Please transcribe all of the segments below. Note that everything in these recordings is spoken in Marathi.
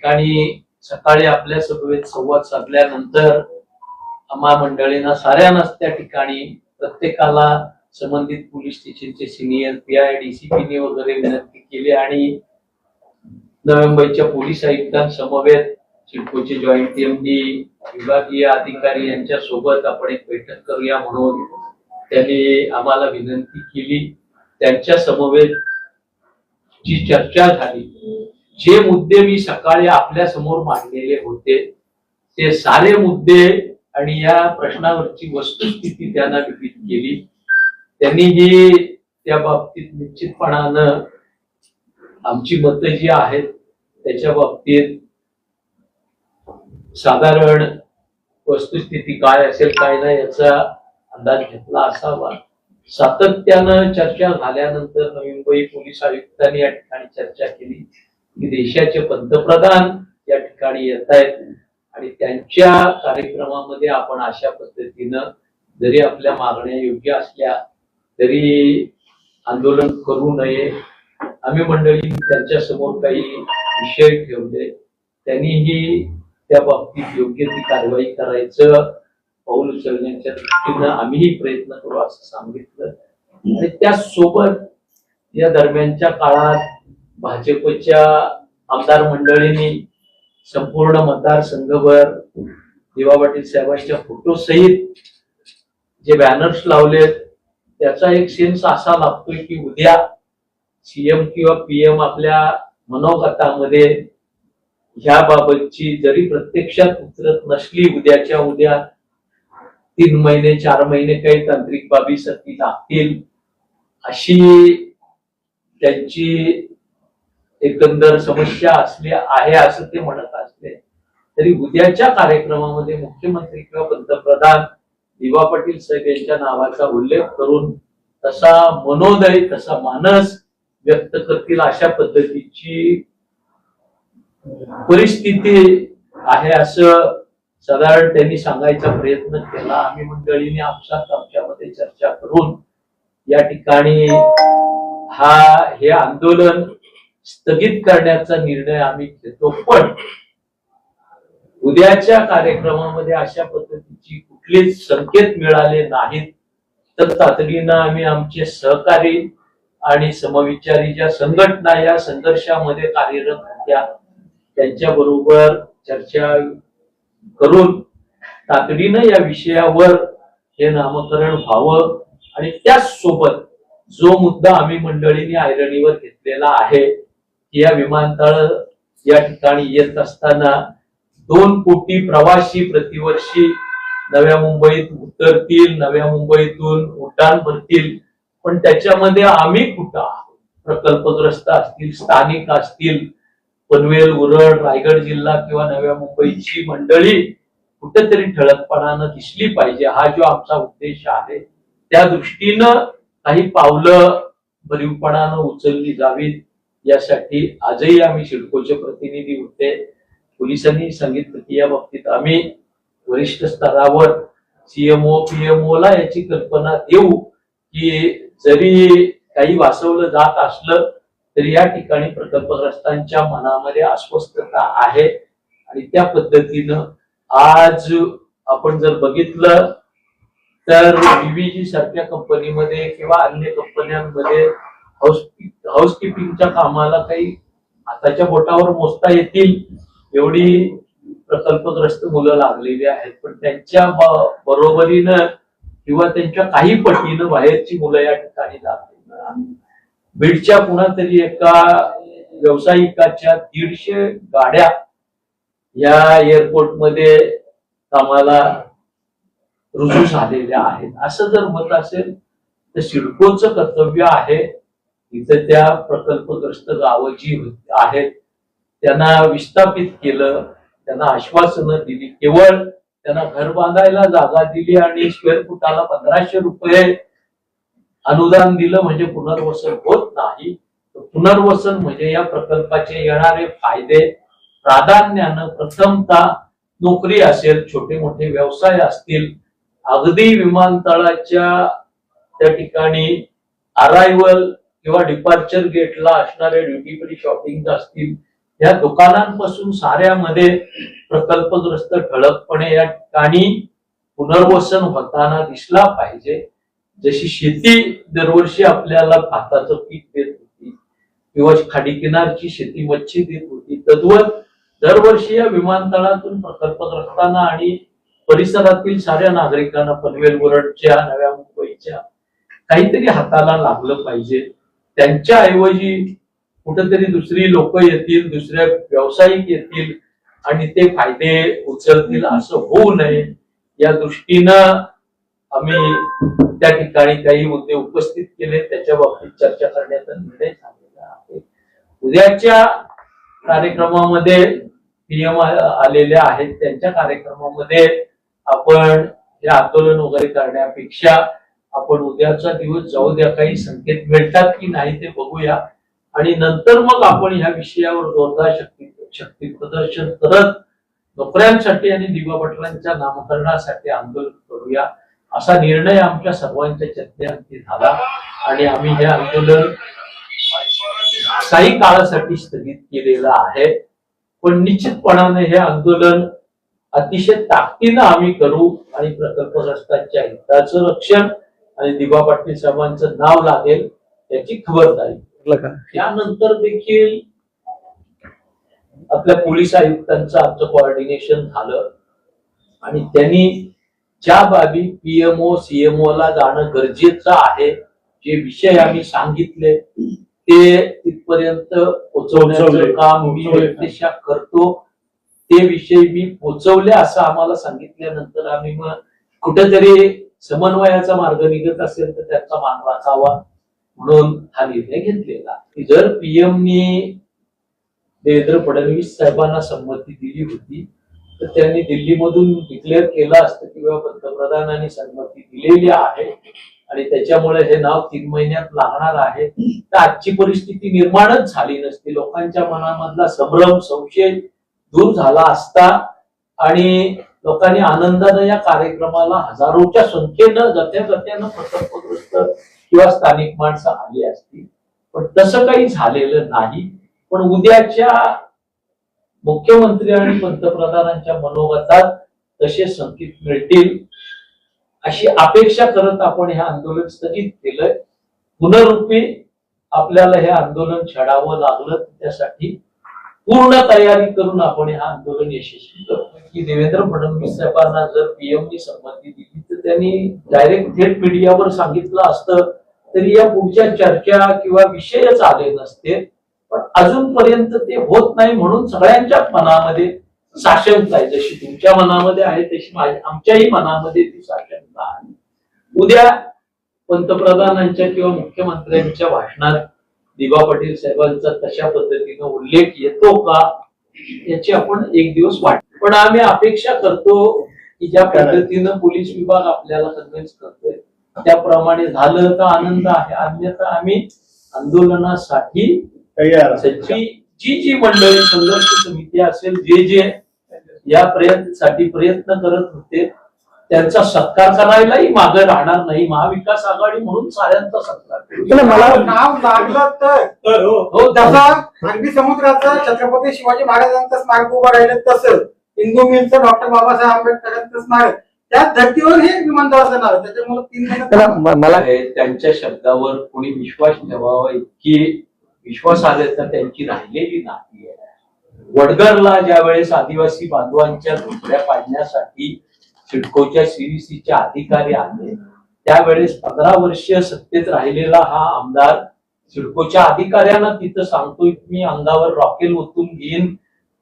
ठिकाणी सकाळी आपल्या सभेत संवाद साधल्यानंतर आम्हा मंडळींना साऱ्यांनाच त्या ठिकाणी प्रत्येकाला संबंधित पोलीस स्टेशनचे सिनियर पी आय डीसीपीने वगैरे विनंती केली आणि नवी पोलीस आयुक्तांसमवेत सिडकोचे जॉईंट एमडी विभागीय अधिकारी यांच्या सोबत आपण एक बैठक करूया म्हणून त्यांनी आम्हाला विनंती केली. त्यांच्या समवेत जी चर्चा झाली जे मुद्दे मी सकाळी आपल्यासमोर मांडलेले होते ते सारे मुद्दे आणि या प्रश्नावरची वस्तुस्थिती त्यांना विकित केली. त्यांनी ही त्या बाबतीत निश्चितपणानं आमची मतं जी आहेत त्याच्या बाबतीत साधारण वस्तुस्थिती काय असेल काय नाही याचा अंदाज घेतला असावा. सातत्यानं चर्चा झाल्यानंतर नवी मुंबई पोलीस आयुक्तांनी या ठिकाणी चर्चा केली. की देशाचे पंतप्रधान या ठिकाणी येत आहेत. आणि त्यांच्या कार्यक्रमामध्ये आपण अशा पद्धतीनं जरी आपल्या मागण्या योग्य असल्या तरी आंदोलन करू नये. आम्ही मंडळी त्यांच्यासमोर काही विषय ठेवले. त्यांनीही त्या बाबतीत योग्य ती कारवाई करायचं पाऊल उचलण्याच्या दृष्टीनं आम्हीही प्रयत्न करू असं सांगितलं. आणि त्यासोबत या दरम्यानच्या काळात भाजपच्या आमदार मंडळींनी संपूर्ण मतदारसंघभर दिवा पाटील साहेबांच्या फोटोसहित जे बॅनर्स लावलेत त्याचा एक सेन्स असा लागतोय की उद्या सीएम किंवा पीएम आपल्या मनोगतामध्ये ह्या बाबतची जरी प्रत्यक्षात उतरत नसली उद्याच्या उद्या तीन महिने चार महिने काही तांत्रिक बाबी बाबीसाठी लागतील अशी त्यांची एकंदर समस्या असली आहे असं ते म्हणत असले तरी उद्याच्या कार्यक्रमामध्ये मुख्यमंत्री किंवा पंतप्रधान दिवा पाटील साहेब यांच्या नावाचा उल्लेख करून तसा मनोदय तसा मानस व्यक्त करतील अशा पद्धतीची परिस्थिती आहे असं साधारण त्यांनी सांगायचा प्रयत्न केला. आम्ही मंडळीने आपसात आमच्यामध्ये चर्चा करून या ठिकाणी हा हे आंदोलन स्थगित करण्याचा निर्णय आम्ही घेतो. पण उद्याच्या कार्यक्रमामध्ये अशा पद्धतीची कुठलेच संकेत मिळाले नाहीत. तर तातडीनं आम्ही आमचे सहकारी आणि समविचारी ज्या संघटना या संघर्षामध्ये कार्यरत होत्या त्यांच्या बरोबर चर्चा करून तातडीनं या विषयावर हे नामकरण व्हावं आणि त्याच सोबत जो मुद्दा आम्ही मंडळींनी ऐरणीवर घेतलेला आहे या विमानतळ या ठिकाणी येत असताना दोन कोटी प्रवासी प्रतिवर्षी नव्या मुंबईत उतरतील नव्या मुंबईतून उड्डाण भरतील. पण त्याच्यामध्ये आम्ही कुठं आहोत? प्रकल्पग्रस्त असतील स्थानिक असतील पनवेल उरण रायगड जिल्हा किंवा नव्या मुंबईची मंडळी कुठेतरी ठळकपणानं दिसली पाहिजे. हा जो आमचा उद्देश आहे त्या दृष्टीनं काही पावलं भरीवपणानं उचलली जावीत. यासाठी आजही आम्ही सिडकोचे प्रतिनिधी होते. पोलिसांनी सांगितलं की या बाबतीत आम्ही वरिष्ठ स्तरावर सीएमओ पीएमओ ला याची कल्पना देऊ की जरी काही वाचवलं जात असलं तरी या ठिकाणी प्रकल्पग्रस्तांच्या मनामध्ये अस्वस्थता आहे. आणि त्या पद्धतीनं आज आपण जर बघितलं तर बीबीजी सारख्या कंपनीमध्ये किंवा अन्य कंपन्यांमध्ये हाऊस हाऊसकीपिंगच्या कामाला काही हाताच्या बोटावर मोजता येतील एवढी प्रकल्पग्रस्त मुलं लागलेली आहेत. पण त्यांच्या बरोबरीनं किंवा त्यांच्या काही पटीनं बाहेरची मुलं या ठिकाणी लागली बीडच्या कुणातरी एका व्यावसायिकाच्या दीडशे गाड्या या एअरपोर्टमध्ये कामाला रुजू झालेल्या आहेत. असं जर मत असेल तर सिडकोचं कर्तव्य आहे इथं त्या प्रकल्पग्रस्त गावं जी आहेत त्यांना विस्थापित केलं त्यांना आश्वासनं दिली. केवळ त्यांना घर बांधायला जागा दिली आणि स्क्वेअर फुटाला पंधराशे रुपये अनुदान दिलं म्हणजे पुनर्वसन होत नाही. पुनर्वसन म्हणजे या प्रकल्पाचे येणारे फायदे. प्राधान्यानं प्रथमता नोकरी असेल छोटे मोठे व्यवसाय असतील अगदी विमानतळाच्या त्या ठिकाणी अरायवल किंवा डिपार्चर गेटला असणाऱ्या ड्युटी फ्री शॉपिंग असतील या दुकानांपासून साऱ्यामध्ये प्रकल्पग्रस्त ठळकपणे या ठिकाणी पुनर्वसन होताना दिसला पाहिजे. जशी शेती दरवर्षी आपल्याला भाताचं पीक देत होती किंवा खाडीकिनारची शेती मच्छी देत होती तद्वत दरवर्षी या विमानतळातून प्रकल्पग्रस्तांना आणि परिसरातील साऱ्या नागरिकांना पनवेल वरडच्या नव्या मुंबईच्या काहीतरी हाताला लागलं पाहिजे. त्यांच्या ऐवजी कुठेतरी दुसरी लोक येतील दुसऱ्या व्यावसायिक येतील आणि ते फायदे उचलतील असं होऊ नये या दृष्टीनं आम्ही त्या ठिकाणी काही मुद्दे उपस्थित केले. त्याच्या बाबतीत चर्चा करण्याचा निर्णय झालेला आहे. उद्याच्या कार्यक्रमामध्ये पीएम आलेले आहेत. त्यांच्या कार्यक्रमामध्ये आपण हे आंदोलन वगैरे करण्यापेक्षा आपण उद्याचा दिवस जाऊ द्या काही संकेत मिळतात की नाही ते बघूया. आणि नंतर मग आपण ह्या विषयावर जोरदार शक्ती शक्ती प्रदर्शन करत नोकऱ्यांसाठी आणि दिवा भटरांच्या नामकरणासाठी आंदोलन करूया. असा निर्णय आमच्या सर्वांच्या चर्चेअंती झाला आणि आम्ही हे आंदोलन काही काळासाठी स्थगित केलेलं आहे. पण निश्चितपणाने हे आंदोलन अतिशय ताकदीनं आम्ही करू आणि प्रकल्पग्रस्तांच्या हिताचं रक्षण आणि दिबा पाटील साहेबांचं नाव लागेल याची खबरदारी त्यानंतर देखील आपल्या पोलीस आयुक्तांचं आमचं कोऑर्डिनेशन झालं आणि त्यांनी ज्या बाबी पीएमओ सीएमओ ला जाणं गरजेचं आहे जे विषय आम्ही सांगितले ते तिथपर्यंत पोहोचवण्याचं पोहोचवले. काम मी. व्यक्तिशः करतो ते विषय मी पोचवले असं आम्हाला सांगितल्यानंतर आम्ही मग कुठेतरी समन्वयाचा मार्ग निघत असेल तर त्याचा मान राखावा म्हणून हा निर्णय घेतलेला. जर पीएमनी देवेंद्र फडणवीस साहेबांना संमती दिली होती तर त्यांनी दिल्लीमधून डिक्लेअर केलं असतं किंवा पंतप्रधानांनी संमती दिलेली आहे आणि त्याच्यामुळे हे नाव तीन महिन्यात लागणार आहे. तर आजची परिस्थिती निर्माणच झाली नसती. लोकांच्या मनामधला संभ्रम संशय दूर झाला असता आणि लोकांनी आनंदानं या कार्यक्रमाला हजारोच्या संख्येनं जत्या जत्यानं प्रकल्पग्रस्त किंवा स्थानिक माणसं आली असतील. पण तसं काही झालेलं नाही. पण उद्याच्या मुख्यमंत्री आणि पंतप्रधानांच्या मनोगतात तसे संकेत मिळतील. अशी अपेक्षा करत आपण हे आंदोलन स्थगित केलंय. पुनरुपी आपल्याला हे आंदोलन छडावं लागलं त्यासाठी पूर्ण तयारी करून आपण हे आंदोलन यशस्वी करतो की देवेंद्र फडणवीस साहेबांना जर पीएमनी संमती दिली तर त्यांनी डायरेक्ट थेट मीडियावर सांगितलं असतं तरी या पुढच्या चर्चा किंवा विषयच आले नसते. पण अजूनपर्यंत ते होत नाही म्हणून सगळ्यांच्याच मनामध्ये साशंकता आहे. जशी तुमच्या मनामध्ये आहे तशी माझ्या आमच्याही मनामध्ये ती साशंकता आहे. उद्या पंतप्रधानांच्या किंवा मुख्यमंत्र्यांच्या भाषणात दिवा पाटील साहेबांचा तशा पद्धतीनं उल्लेख येतो का याची आपण एक दिवस वाट पण आम्ही अपेक्षा करतो की ज्या पद्धतीनं पोलीस विभाग आपल्याला कन्व्हिन्स करतोय त्याप्रमाणे झालं तर आनंद आहे. अन्यथा आम्ही आंदोलनासाठी तयार जी जी जी मंडळी संघर्ष समिती असेल जे जे या प्रयत्नसाठी प्रयत्न करत होते त्यांचा सत्कार करायलाही मागे राहणार नाही. महाविकास आघाडी म्हणून साऱ्यांचा सत्कार मला- नाव लागलं तर तर. हो हो. जसं अरबी समुद्राचं छत्रपती शिवाजी महाराजांचं स्मारक उभं राहिलं तसं. हिंदू मिलचं डॉक्टर बाबासाहेब आंबेडकरांचं स्मारक त्या धर्तीवर हे विमानतळाचं नाव आहे. त्याच्यामुळे तीन त्याला महिने म- मला आहे, त्यांच्या शब्दावर कोणी विश्वास ठेवावा इतकी विश्वासार्हता त्यांची राहिलेली नाहीये वडगरला ज्या वेळेस आदिवासी बांधवांच्या झोपड्या पाडण्यासाठी सिडकोच्या सीडीसीचे अधिकारी आले त्यावेळेस पंधरा वर्ष सत्तेत राहिलेला हा आमदार सिडकोच्या अधिकाऱ्यांना तिथं सांगतोय की मी अंगावर रॉकेल ओतून घेईन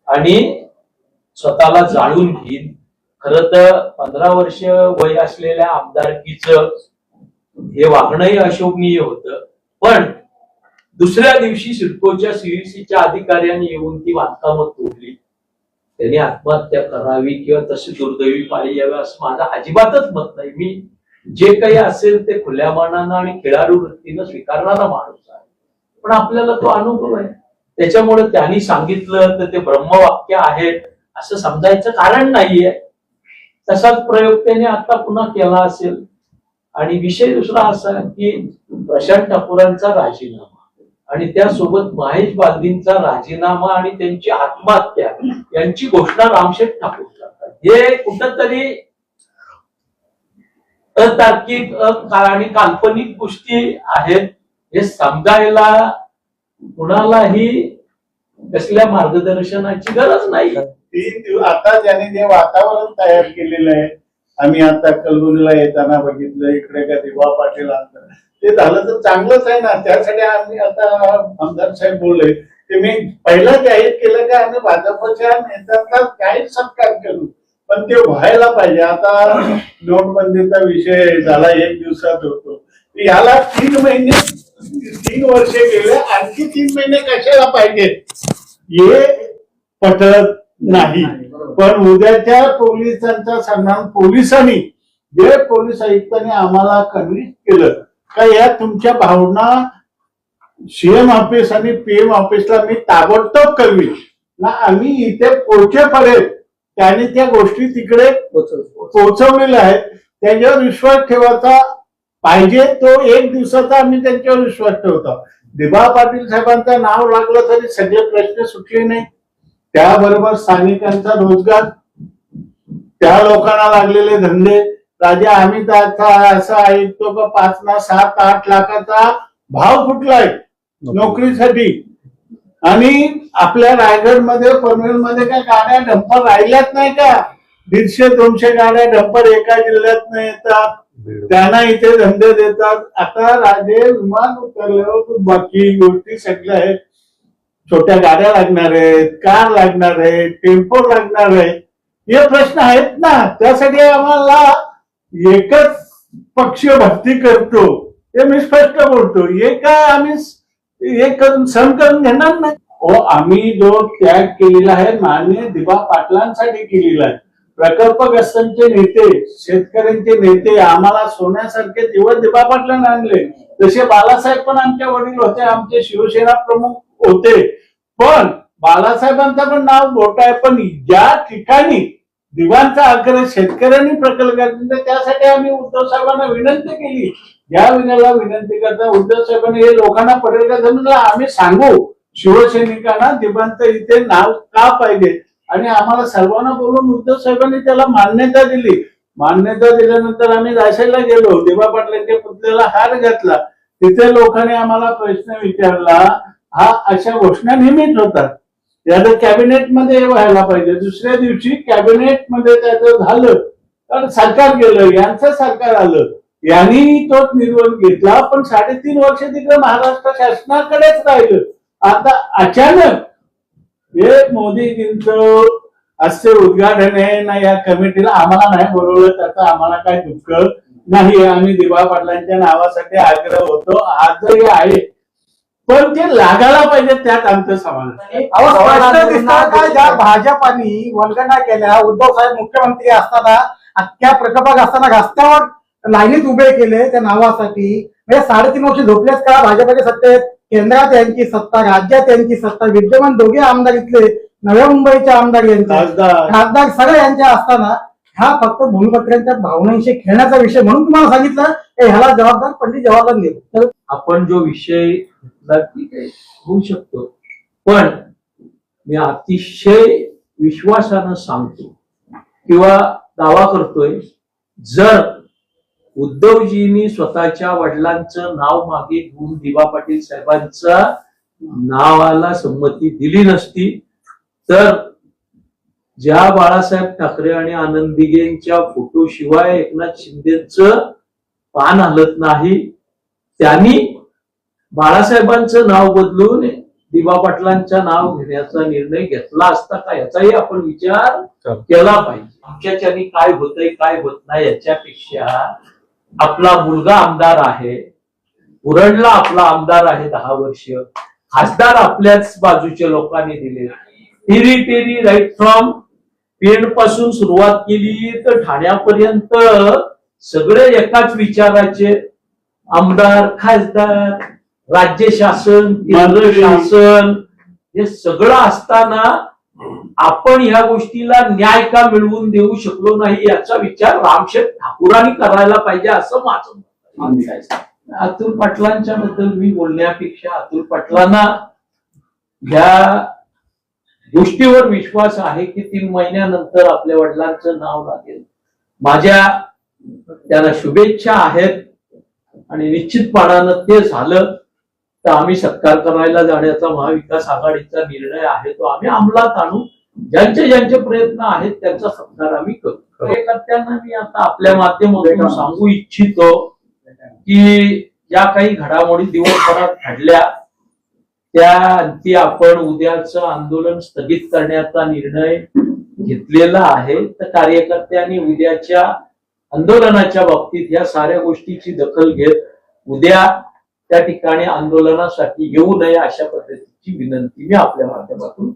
आणि स्वतःला जाळून घेईन. खर तर पंधरा वर्ष वय असलेल्या आमदारकीचं हे वागणंही अशोभनीय होतं. पण दुसऱ्या दिवशी सिडकोच्या सीईसीच्या अधिकाऱ्यांनी येऊन ती बांधकामं तोडली. त्यांनी आत्महत्या करावी किंवा तशी दुर्दैवी पाळी यावी असं माझं अजिबातच मत नाही. मी जे काही असेल ते खुल्या मानानं आणि खेळाडू वृत्तीनं स्वीकारणारा माणूस आहे. पण आपल्याला तो अनुभव आहे. त्याच्यामुळे त्यांनी सांगितलं तर ते ब्रह्मवाक्य आहेत. असं समजायचं कारण नाहीये. तसाच प्रयोग त्याने आता पुन्हा केला असेल. आणि विषय दुसरा असा की प्रशांत ठाकूरांचा राजीनामा आणि त्यासोबत महेश बालदींचा राजीनामा आणि त्यांची आत्महत्या यांची घोषणा रामशेठ ठाकूर करतात. हे कुठंतरी अतार्किक आणि काल्पनिक गोष्टी आहेत. हे समजायला कुणालाही कसल्या मार्गदर्शनाची गरज नाही. तीन दिवस आता ज्याने जे वातावरण तयार केलेलं आहे आम्ही आता कलबुरीला येताना बघितलं इकडे का दिवा पाटील आणलं ते झालं तर चांगलंच आहे ना. त्यासाठी आम्ही आता आमदार साहेब बोलले ते मी पहिला जाहीर केलं की आम्ही भाजपच्या नेत्यांचा काही सत्कार करू? पण ते व्हायला पाहिजे. आता नोटबंदीचा विषय झाला एक दिवसात होतो. याला तीन महिने तीन वर्षे गेले आणखी तीन महिने कशाला पाहिजे? हे पटत नाही. पण उद्याच्या पोलिसांचा सन्मान पोलिसांनी जे पोलीस आयुक्तांनी आम्हाला कन्व्हिन्स केलं का या तुमच्या भावना सीएम ऑफिस आणि पीएम ऑफिसला मी ताबडतोब कळवी ना आम्ही इथे पोहोचेपर्यंत त्याने त्या गोष्टी तिकडे पोहोचवलेल्या आहेत. त्यांच्यावर विश्वास ठेवायचा पाहिजे तो एक दिवसाचा आम्ही त्यांच्यावर विश्वास ठेवतो. दिबा पाटील साहेबांचं नाव लागलं तरी सगळे प्रश्न सुटले नाही. त्याबरोबर स्थानिकांचा रोजगार त्या लोकांना लागलेले धंदे. राजा आम्ही असं ऐकतो का पाच ना सात आठ लाखाचा भाव फुटलाय नोकरीसाठी आणि आपल्या रायगडमध्ये पनवेल मध्ये काय गाड्या डंपर राहिल्याच नाही का? दीडशे दोनशे गाड्या डंपर एका जिल्ह्यात नाही येतात त्यांना इथे धंदे देतात. आता राजे विमान उतरल्यावर बाकी गोष्टी सगळ्या आहेत. छोट्या गाड्या लागणार आहेत कार लागणार आहे टेम्पो लागणार आहे. हे प्रश्न आहेत ना. त्यासाठी आम्हाला एकच पक्ष भक्ती करतो. हे मी स्पष्ट बोलतो. हे काय आम्ही हे करून करून घेणार नाही. हो आम्ही जो त्याग केलेला आहे मान्य दिबा पाटलांसाठी केलेला आहे. प्रकल्पग्रस्तांचे नेते शेतकऱ्यांचे नेते आम्हाला सोन्यासारखे दिवस दिबा पाटलांना आणले. तसे बालासाहेब पण आमच्या वडील होते आमचे शिवसेना प्रमुख होते. पण बालासाहेबांचं पण नाव मोठं आहे. पण ज्या ठिकाणी दिवांचा आग्रह शेतकऱ्यांनी प्रकल्प त्यासाठी आम्ही उद्धव साहेबांना विनंती केली. या विनंतीला विनंती करता उद्धव साहेबांनी हे लोकांना पडेल का जमलं. आम्ही सांगू शिवसैनिकांना दिवांत इथे नाव का पाहिजे? आणि आम्हाला सर्वांना बोलून उद्धव साहेबांनी त्याला मान्यता दिली. मान्यता दिल्यानंतर आम्ही दाशेला गेलो. दिबा पाटलांच्या पुतळ्याला हार घातला. तिथे लोकांनी आम्हाला प्रश्न विचारला हा अशा घोषणा नेहमीच होतात. त्याचं कॅबिनेटमध्ये व्हायला पाहिजे. दुसऱ्या दिवशी कॅबिनेटमध्ये त्याचं झालं तर सरकार गेलं यांचं सरकार आलं. यांनी तोच निर्णय घेतला पण साडेतीन वर्ष तिकडे महाराष्ट्र शासनाकडेच राहिलं. आता अचानक हे मोदीजींच असे उद्घाटन आहे ना या कमिटीला आम्हाला नाही बोलवलं त्याचं आम्हाला काय दुःख? नाही आम्ही दिवा पाटलांच्या नावासाठी आग्रह होतो. आज हे आहे. पण ते लागायला पाहिजे त्यात आमचं समाधान. आहे. अहो स्पष्ट दिसतं का? ज्या भाजपानी वल्गना केल्या उद्धव साहेब मुख्यमंत्री असताना अख्ख्या प्रकल्पात असताना रस्त्यावर लाईनीत उभे केले त्या नावासाठी. म्हणजे साडेतीन वर्ष झोपलेच का? भाजपच्या सत्तेत केंद्रात यांची सत्ता राज्यात यांची सत्ता विद्यमान दोघे आमदार इथले नव्या मुंबईचे आमदार यांचे खासदार. खासदार सगळे यांचे असताना हा फक्त भूमिपत्रांच्या भावनांशी खेळण्याचा विषय म्हणून तुम्हाला सांगितलं. ह्याला जबाबदार पंडित जवाहरलाल नेहरू. तर आपण जो विषय घेतला ठीक आहे होऊ शकतो. पण मी अतिशय विश्वासानं सांगतो किंवा दावा करतोय जर उद्धवजींनी स्वतःच्या वडिलांचं नाव मागे घेऊन दिवा पाटील साहेबांचा नावाला संमती दिली नसती तर ज्या बाळासाहेब ठाकरे आणि आनंद दिघेंच्या फोटो शिवाय एकनाथ शिंदेचं पान हलत नाही त्यांनी बाळासाहेबांचं नाव बदलून दिबा पाटलांचं नाव घेण्याचा निर्णय घेतला असता का याचाही आपण विचार केला पाहिजे. आमच्याच्यानी काय होतंय काय होत नाही याच्यापेक्षा आपला मुलगा आमदार आहे उरणला आपला आमदार आहे दहा वर्ष खासदार आपल्याच बाजूच्या लोकांनी दिले टेरी टेरी राईट फ्रॉम पेणपासून सुरुवात केली तर ठाण्यापर्यंत सगळे एकाच विचाराचे आमदार खासदार राज्य शासन केंद्र. शासन हे सगळं असताना आपण ह्या गोष्टीला न्याय का मिळवून देऊ शकलो नाही याचा विचार रामशेठ ठाकूरांनी करायला पाहिजे असं माझं मत. अतुल पाटलांच्या बद्दल मी बोलण्यापेक्षा अतुल पाटलांना ह्या गोष्टीवर विश्वास आहे की तीन महिन्यानंतर आपल्या वडिलांचं नाव लागेल. माझ्या त्यांना शुभेच्छा आहेत आणि निश्चितपणानं ते झालं तर आम्ही सत्कार करायला जाण्याचा महाविकास आघाडीचा निर्णय आहे तो आम्ही अंमलात आणू. ज्यांचे ज्यांचे प्रयत्न आहेत त्यांचा सत्कार आम्ही करू. कार्यकर्त्यांना मी आता आपल्या माध्यमातून सांगू इच्छितो की ज्या काही घडामोडी दिवसभरात घडल्या त्या आपण उद्याचं आंदोलन स्थगित करण्याचा निर्णय घेतलेला आहे. तर कार्यकर्त्यांनी उद्याच्या आंदोलनाच्या बाबतीत या साऱ्या गोष्टीची दखल घेत उद्या त्या ठिकाणी आंदोलनासाठी येऊ नये अशा पद्धतीची विनंती मी आपल्या माध्यमातून